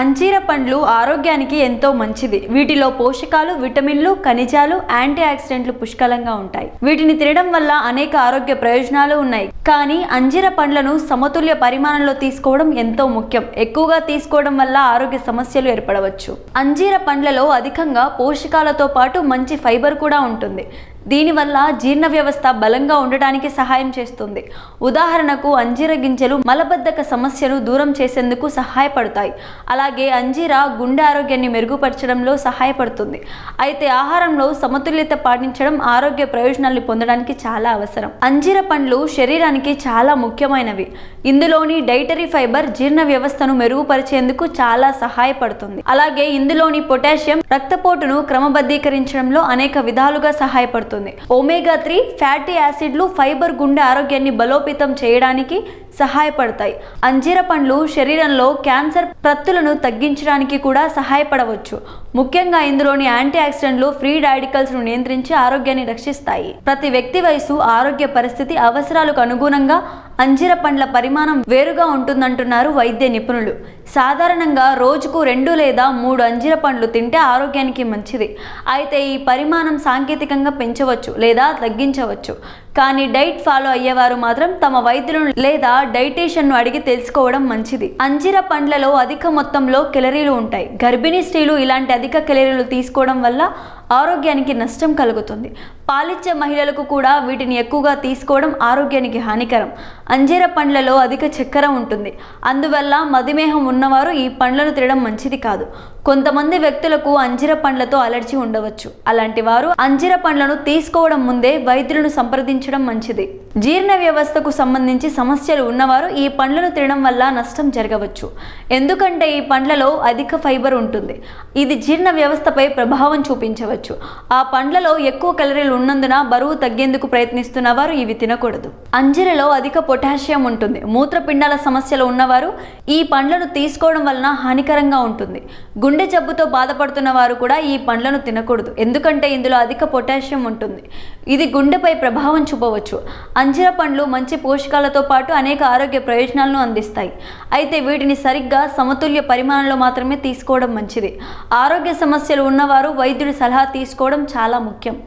అంజీర పండ్లు ఆరోగ్యానికి ఎంతో మంచిది. వీటిలో పోషకాలు విటమిన్లు ఖనిజాలు యాంటీ ఆక్సిడెంట్లు పుష్కలంగా ఉంటాయి. వీటిని తినడం వల్ల అనేక ఆరోగ్య ప్రయోజనాలు ఉన్నాయి. కానీ అంజీర పండ్లను సమతుల్య పరిమాణంలో తీసుకోవడం ఎంతో ముఖ్యం. ఎక్కువగా తీసుకోవడం వల్ల ఆరోగ్య సమస్యలు ఏర్పడవచ్చు. అంజీర పండ్లలో అధికంగా పోషకాలతో పాటు మంచి ఫైబర్ కూడా ఉంటుంది. దీనివల్ల జీర్ణ వ్యవస్థ బలంగా ఉండటానికి సహాయం చేస్తుంది. ఉదాహరణకు అంజీర గింజలు మలబద్ధక సమస్యను దూరం చేసేందుకు సహాయపడతాయి. అలాగే అంజీర గుండె ఆరోగ్యాన్ని మెరుగుపరచడంలో సహాయపడుతుంది. అయితే ఆహారంలో సమతుల్యత పాటించడం ఆరోగ్య ప్రయోజనాలు పొందడానికి చాలా అవసరం. అంజీర పండ్లు శరీరానికి చాలా ముఖ్యమైనవి. ఇందులోని డైటరీ ఫైబర్ జీర్ణ వ్యవస్థను మెరుగుపరిచేందుకు చాలా సహాయపడుతుంది. అలాగే ఇందులోని పొటాషియం రక్తపోటును క్రమబద్ధీకరించడంలో అనేక విధాలుగా సహాయపడుతుంది. ఒమేగా త్రీ ఫ్యాటీ యాసిడ్లు ఫైబర్ గుండె ఆరోగ్యాన్ని బలోపేతం చేయడానికి సహాయపడతాయి. అంజీర పండ్లు శరీరంలో క్యాన్సర్ ప్రత్తులను తగ్గించడానికి కూడా సహాయపడవచ్చు. ముఖ్యంగా ఇందులోని యాంటీ ఆక్సిడెంట్లు ఫ్రీ డైడికల్స్ను నియంత్రించి ఆరోగ్యాన్ని రక్షిస్తాయి. ప్రతి వ్యక్తి వయసు ఆరోగ్య పరిస్థితి అవసరాలకు అనుగుణంగా అంజీర పండ్ల పరిమాణం వేరుగా ఉంటుందంటున్నారు వైద్య నిపుణులు. సాధారణంగా రోజుకు రెండు లేదా మూడు అంజీర పండ్లు తింటే ఆరోగ్యానికి మంచిది. అయితే ఈ పరిమాణం సాంకేతికంగా పెంచవచ్చు లేదా తగ్గించవచ్చు. కానీ డైట్ ఫాలో అయ్యేవారు మాత్రం తమ వైద్యులను లేదా డైటీషియన్ను అడిగి తెలుసుకోవడం మంచిది. అంజీర పండ్లలో అధిక మొత్తంలో కెలరీలు ఉంటాయి. గర్భిణీ స్త్రీలు ఇలాంటి అధిక కెలరీలు తీసుకోవడం వల్ల ఆరోగ్యానికి నష్టం కలుగుతుంది. పాలిచ్చే మహిళలకు కూడా వీటిని ఎక్కువగా తీసుకోవడం ఆరోగ్యానికి హానికరం. అంజీర పండ్లలో అధిక చక్కెర ఉంటుంది. అందువల్ల మధుమేహం ఉన్నవారు ఈ పండ్లను తినడం మంచిది కాదు. కొంతమంది వ్యక్తులకు అంజీర పండ్లతో అలర్జీ ఉండవచ్చు. అలాంటి వారు అంజీర పండ్లను తీసుకోవడం ముందే వైద్యులను సంప్రదించడం మంచిది. జీర్ణ వ్యవస్థకు సంబంధించి సమస్యలు ఉన్నవారు ఈ పండ్లను తినడం వల్ల నష్టం జరగవచ్చు. ఎందుకంటే ఈ పండ్లలో అధిక ఫైబర్ ఉంటుంది. ఇది జీర్ణ వ్యవస్థపై ప్రభావం చూపించవచ్చు. ఆ పండ్లలో ఎక్కువ కలరీలు ఉన్నందున బరువు తగ్గేందుకు ప్రయత్నిస్తున్న వారు ఇవి తినకూడదు. అంజీరలో అధిక పొటాషియం ఉంటుంది. మూత్రపిండాల సమస్యలు ఉన్నవారు ఈ పండ్లను తీసుకోవడం వలన హానికరంగా ఉంటుంది. గుండె జబ్బుతో బాధపడుతున్న వారు కూడా ఈ పండ్లను తినకూడదు. ఎందుకంటే ఇందులో అధిక పొటాషియం ఉంటుంది. ఇది గుండెపై ప్రభావం చూపవచ్చు. అంజీర పండ్లు మంచి పోషకాలతో పాటు అనేక ఆరోగ్య ప్రయోజనాలను అందిస్తాయి. అయితే వీటిని సరిగ్గా సమతుల్య పరిమాణంలో మాత్రమే తీసుకోవడం మంచిది. ఆరోగ్య సమస్యలు ఉన్నవారు వైద్యుడి సలహా తీసుకోవడం చాలా ముఖ్యం.